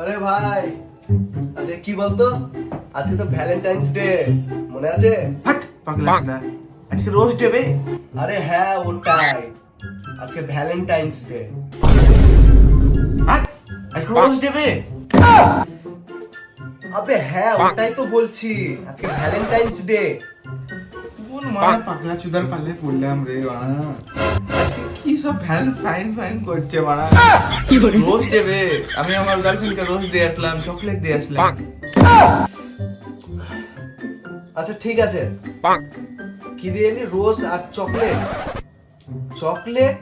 আরে ভাই আজকে কি বলতো? আজকে তো ভ্যালেন্টাইন্স ডে মনে আছে? পাগলা আজকে রোজ দেবে আরে হ্যাঁ ওটাই। আজকে ভ্যালেন্টাইন্স ডে আজকে রোজ দেবে আবে হ্যাঁ ওটাই তো বলছি। আজকে ভ্যালেন্টাইন্স ডে কোন মারা পাগলা চুদার পাল্লে পড়লাম রে আজকে কি সব ফ্যান ফাইন ফাইন করছে বাড়া রোজ দেবে। আমি আমার গার্লফ্রেন্ডকে রোজ দিয়ে আসলাম চকলেট দিয়ে আসলাম। আচ্ছা ঠিক আছে। কি দিয়ে এলি? রোজ আর চকলেট চকলেট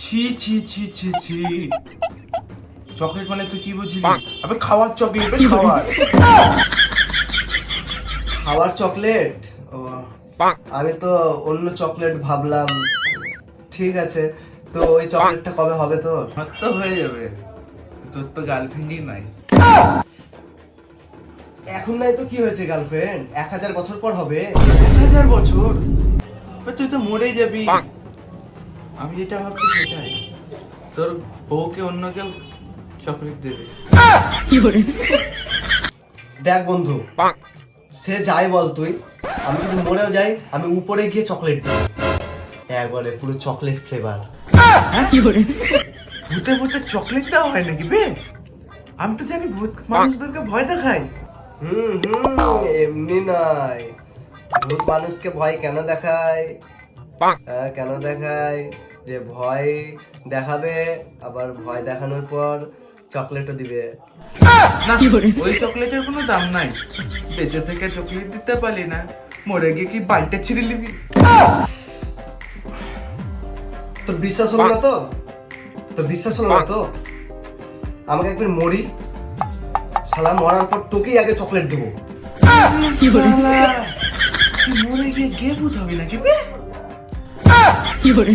ছি ছি ছি ছি ছি। চকলেট মানে তুই কি বুঝলি? আবে খাওয়ার চকলেট খাওয়ার। খাওয়ার চকলেট ও। আমি তো অন্য চকলেট ভাবলাম। ঠিক আছে তো ওই চকলেটটা কবে হবে তোর? তো হয়ে যাবে। তোর তো গার্লফ্রেন্ডই নাই। এখন নাই তো কি হয়েছে গার্লফ্রেন্ড এক হাজার বছর পর হবে। এক হাজার বছর? তুই তো মরেই যাবি। আমি যেটা ভাবছি সেটাই। তোর বউকে অন্য কেউ চকলেট দেবে। দেখ বন্ধু সে যাই বল তুই আমি যদি মরেও যাই আমি উপরে গিয়ে চকলেট দিই একবারে পুরো চকলেট ফ্লেভার ভূতে ভূতে চকলেট দেওয়া হয় নাকি বে? আমি তো জানি ভূত মানুষদেরকে ভয় দেখায়। হুম হুম এমনি নয়। ভূত মানুষকে ভয় কেন দেখায়? হ্যাঁ, কেন দেখায়? যে ভয় দেখাবে আবার ভয় দেখানোর পর চকলেটও দিবে। না ওই চকলেটের কোনো দাম নাই। বেঁচে থেকে চকলেট দিতে পারলি না। মরে গিয়ে কি বালটা ছিঁড়ে নিবি? তোর বিশ্বাস হলো না তো? তোর বিশ্বাস হলো না তো? আমাকে একবার মরি। শালা মরার পর তোকেই আগে চকলেট দেবো। তুই মরে গিয়ে গে ভূত হবি নাকি? বে! গিয়ে বলতে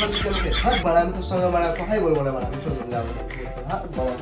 পারছিস আমাকে থাক বাড়া আমি তোর সঙ্গে বাড়া কথাই বলব না বাড়া আমি চলে যাব। হ্যাঁ বাবা।